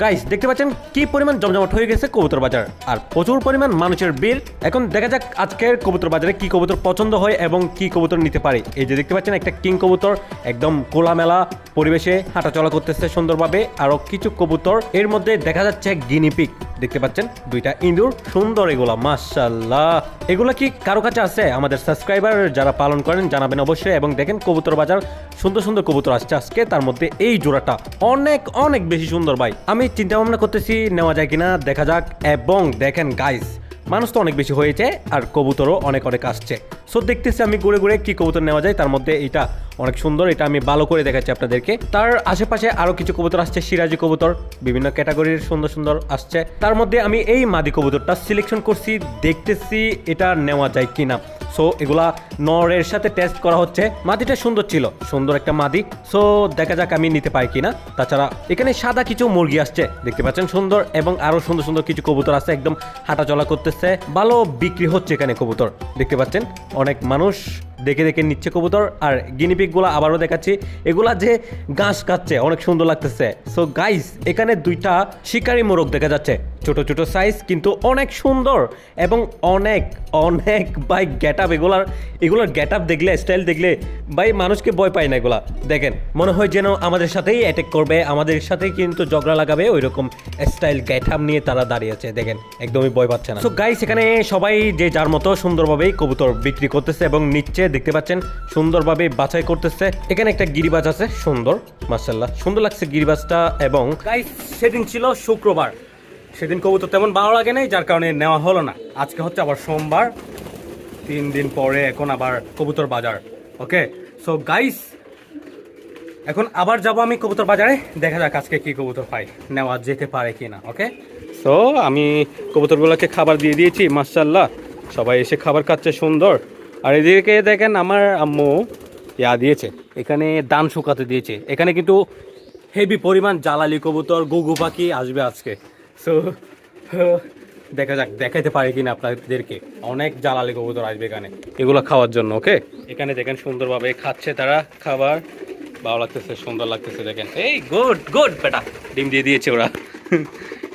Guys দেখতে পাচ্ছেন কি পরিমাণ জমজমাট হয়ে গেছে কবুতর বাজার। আর প্রচুর পরিমাণ মানুষের বিল এখন দেখা যাক আজকের কবুতর বাজারে কি কবুতর পছন্দ হয় এবং কি কবুতর নিতে পারে। এই যে দেখতে পাচ্ছেন একটা কিং কবুতর, একদম খোলামেলা পরিবেশে হাঁটাচলা করতেছে সুন্দরভাবে। আরও কিছু কবুতর এর মধ্যে দেখা যাচ্ছে গিনিপিক দেখতে পাচ্ছেন, দুইটা ইঁদুর, সুন্দর এগুলা মাসাল্লাহ এগুলা কি কারও কাছে আছে? আমাদের সাবস্ক্রাইবার যারা পালন করেন, জানাবেন অবশ্যই। এবং দেখেন, কবুতর বাজার, সুন্দর সুন্দর কবুতর আসছে আজকে। তার মধ্যে এই জোড়াটা অনেক অনেক বেশি সুন্দর, ভাই। আমি চিন্তা ভাবনা করতেছি, নেওয়া যায় কিনা, দেখা যাক। এবং দেখেন গাইস মানুষ তো অনেক বেশি হয়েছে, আর কবুতরও অনেক অনেক আসছে। সো দেখতেছি আমি ঘুরে ঘুরে কি কবুতর নেওয়া যায়, তার মধ্যে এটা অনেক সুন্দর, এটা আমি ভালো করে দেখাচ্ছি আপনাদেরকে। তার আশেপাশে আরও কিছু কবুতর আসছে, সিরাজি কবুতর, বিভিন্ন ক্যাটাগরির সুন্দর সুন্দর আসছে। তার মধ্যে আমি এই মাদি কবুতরটা সিলেকশন করছি, দেখতেছি এটা নেওয়া যায় কিনা। সো এগুলা নরের সাথে টেস্ট করা হচ্ছে। মাদিটা সুন্দর ছিল। সুন্দর একটা মাদি। সো দেখা যাক আমি নিতে পারি কিনা। তাছাড়া এখানে সাদা কিছু মুরগি আসছে। দেখতে পাচ্ছেন সুন্দর এবং আরও সুন্দর সুন্দর কিছু কবুতর আছে। একদম হাঁটাচলা করতেছে। ভালো বিক্রি হচ্ছে এখানে কবুতর। দেখতে পাচ্ছেন? অনেক মানুষ দেখে দেখে নিচ্ছে কবুতর আর গিনিপিকগুলা আবারও দেখাচ্ছি। এগুলা যে ঘাস খাচ্ছে, অনেক সুন্দর লাগতেছে। সো গাইস এখানে দুইটা শিকারি মোরগ দেখা যাচ্ছে। ছোট ছোট সাইজ কিন্তু অনেক সুন্দর এবং অনেক অনেক বাই গেট আপ এগুলার, এগুলোর গেট আপ দেখলে স্টাইল দেখলে ভাই মানুষকে ভয় পায় না এগুলা। দেখেন, মনে হয় যেন আমাদের সাথেই অ্যাটাক করবে, আমাদের সাথেই কিন্তু ঝগড়া লাগাবে ওই রকম স্টাইল গেট আপ নিয়ে তারা দাঁড়িয়ে আছে। দেখেন, একদমই ভয় পাচ্ছে না। সো গাইস এখানে সবাই যে যার মতো সুন্দরভাবেই কবুতর বিক্রি করতেছে এবং নিচ্ছে দেখতে পাচ্ছেন সুন্দরভাবে বাছাই করতেছে। এখানে একটা গিরিবাজ আছে সুন্দর মার্শাল্লাহ সুন্দর লাগছে গিরিবাজটা এবং সেদিন ছিল শুক্রবার। সেদিন কবুতর তেমন ভালো লাগে নাই যার কারণে নেওয়া হলো না। আজকে হচ্ছে আবার সোমবার। তিন দিন পরে এখন আবার কবুতর বাজার ওকে সো গাইস এখন আবার যাব আমি কবুতর বাজারে। দেখা যাক আজকে কি কবুতর পাই নেওয়া যেতে পারে কি না ওকে সো আমি কবুতরগুলোকে খাবার দিয়ে দিয়েছি মার্শাল্লাহ সবাই এসে খাবার খাচ্ছে সুন্দর। আর এদিকে দেখেন আমার আম্মু ইয়া দিয়েছে, এখানে দান শুকাতে দিয়েছে। এখানে কিন্তু হেভি পরিমাণ জ্বালালি কবুতর, গুগু পাখি আসবে আজকে। সো দেখা যাক, দেখাইতে পারি কিনা আপনাদেরকে। অনেক জ্বালালি কবুতর আসবে এখানে। এগুলো খাওয়ার জন্য ওকে এখানে দেখেন সুন্দরভাবে খাচ্ছে তারা খাবার। ভালো লাগতেছে, সুন্দর লাগতেছে, দেখেন। এই গুড গুড বেটা। ডিম দিয়ে দিয়েছে ওরা।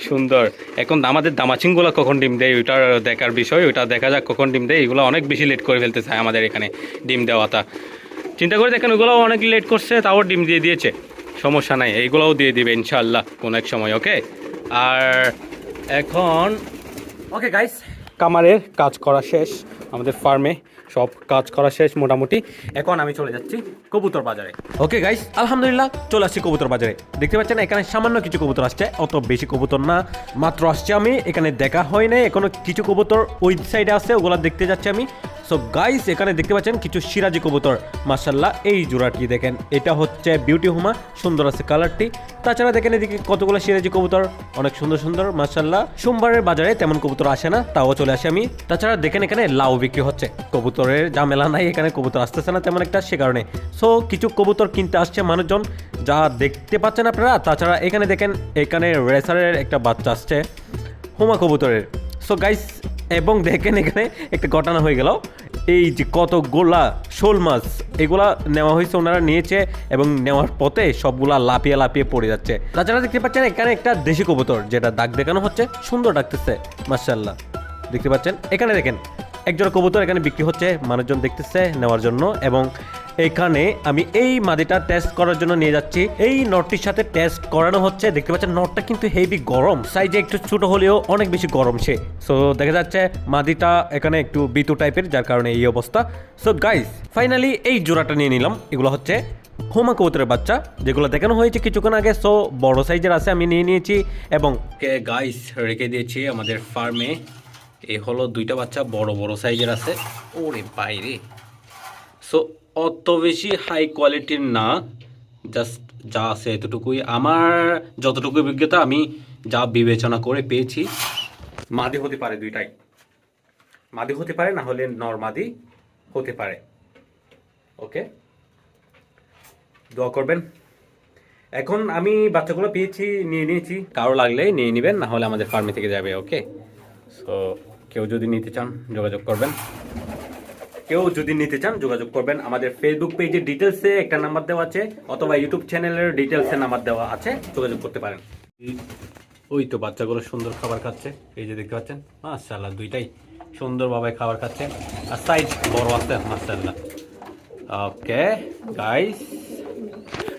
সুন্দর। এখন আমাদের দামাচিংগুলো কখন ডিম দেয়, ওইটার দেখার বিষয়, ওইটা দেখা যাক কখন ডিম দেয়। এগুলো অনেক বেশি লেট করে ফেলতে চায় আমাদের এখানে ডিম দেওয়াটা। চিন্তা করে দেখেন ওগুলো অনেক লেট করছে, তাও ডিম দিয়ে দিয়েছে। সমস্যা নাই, এইগুলোও দিয়ে দিবে ইনশাআল্লাহ কোনো এক সময়, ওকে? আর এখন, ওকে গাইস কামারের কাজ করা শেষ আমাদের ফার্মে সব কাজ করা শেষ মোটামুটি। এখন আমি চলে যাচ্ছি কবুতর বাজারে। ওকে গাইস আলহামদুলিল্লাহ, চলে আসছি কবুতর বাজারে। দেখতে পাচ্ছেন, এখানে সামান্য কিছু কবুতর আসছে, অত বেশি কবুতর না, মাত্র আসছে আমি, এখানে দেখা হয় নাই, এখনও কিছু কবুতর ওই সাইডে আছে, ওগুলা দেখতে যাচ্ছি আমি। সো গাইস এখানে দেখতে পাচ্ছেন কিছু সিরাজি কবুতর। মার্শাল্লাহ এই জোড়াটি দেখেন। এটা হচ্ছে বিউটি হুমা সুন্দর আছে কালারটি। তাছাড়া দেখেন এদিকে কতগুলো সিরাজি কবুতর। অনেক সুন্দর সুন্দর মার্শাল্লাহ সোমবারের বাজারে তেমন কবুতর আসে না, তাও চলে আসে আমি। তাছাড়া দেখেন এখানে লাউ বিক্রি হচ্ছে। কবুতরের ঝামেলা নাই, এখানে কবুতর আসতেছে না তেমন একটা, সে কারণে। সো কিছু কবুতর কিনতে আসছে মানুষজন, যা দেখতে পাচ্ছেন আপনারা। তাছাড়া এখানে দেখেন, এখানে রেসারের একটা বাচ্চা আসছে হুমা কবুতরের। সো গাইস এবং দেখেন এখানে একটা ঘটনা হয়ে গেল। এই যে কত গোলা শোল মাছ, এগুলা নেওয়া হয়েছে ওনারা নিয়েছে এবং নেওয়ার পথে সবগুলা লাপিয়ে লাপিয়ে পড়ে যাচ্ছে। তাছাড়া দেখতে পাচ্ছেন এখানে একটা দেশি কবুতর, যেটা দাগ দেখানো হচ্ছে, সুন্দর ডাকতেছে মার্শাল্লাহ দেখতে পাচ্ছেন, এখানে দেখেন, একজোড়া কবুতর এখানে বিক্রি হচ্ছে, মানুষজন দেখতেছে নেওয়ার জন্য এবং এখানে আমি এই মাদিটা টেস্ট করার জন্য নিয়ে যাচ্ছি। এই নটটির সাথে টেস্ট করানো হচ্ছে। দেখতে পাচ্ছেন নটটা কিন্তু হেভি গরম। সাইজে একটু ছোট হলেও অনেক বেশি গরম সে। সো দেখা যাচ্ছে মাদিটা এখানে একটু বিতু টাইপের যার কারণে এই অবস্থা। সো গাইস ফাইনালি এই জোড়াটা নিয়ে নিলাম। এগুলো হচ্ছে হোমা কবুতরের বাচ্চা, যেগুলো দেখানো হয়েছে কিছুক্ষণ আগে। সো বড় সাইজের আছে, আমি নিয়ে নিয়েছি। এবং গাইস রেখে দিয়েছি আমাদের ফার্মে এই হলো দুইটা বাচ্চা, বড় বড় সাইজের আছে। ওরে বাইরে সো অত বেশি হাই কোয়ালিটির না জাস্ট যা আছে এতটুকুই। আমার যতটুকু অভিজ্ঞতা, আমি যা বিবেচনা করে পেয়েছি। মাদি হতে পারে দুইটাই। মাদি হতে পারে, না হলে নর্মাদি হতে পারে। ওকে? দোয়া করবেন। এখন আমি বাচ্চাগুলো পেয়েছি, নিয়ে নিয়েছি। কারও লাগলে নিয়ে নেবেন, না হলে আমাদের ফার্মে থেকে যাবে, ওকে? সো কেউ যদি নিতে চান, যোগাযোগ করবেন। কেউ যদি নিতে চান যোগাযোগ করবেন। আমাদের ফেসবুক পেজের ডিটেলসে একটা নাম্বার দেওয়া আছে, অথবা ইউটিউব চ্যানেলের ডিটেলসে নাম্বার দেওয়া আছে, যোগাযোগ করতে পারেন। ওই তো বাচ্চাগুলো সুন্দর খাবার খাচ্ছে, এই যে দেখতে পাচ্ছেন? মাশাআল্লাহ, দুইটাই সুন্দরভাবে খাবার খাচ্ছে। আর সাইজ বড় আছে, মাশাআল্লাহ। ওকে গাইস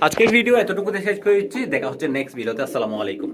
আজকের ভিডিও এতটুকুতে শেষ করে দিচ্ছি। দেখা হচ্ছে নেক্সট ভিডিওতে আসসালামু আলাইকুম।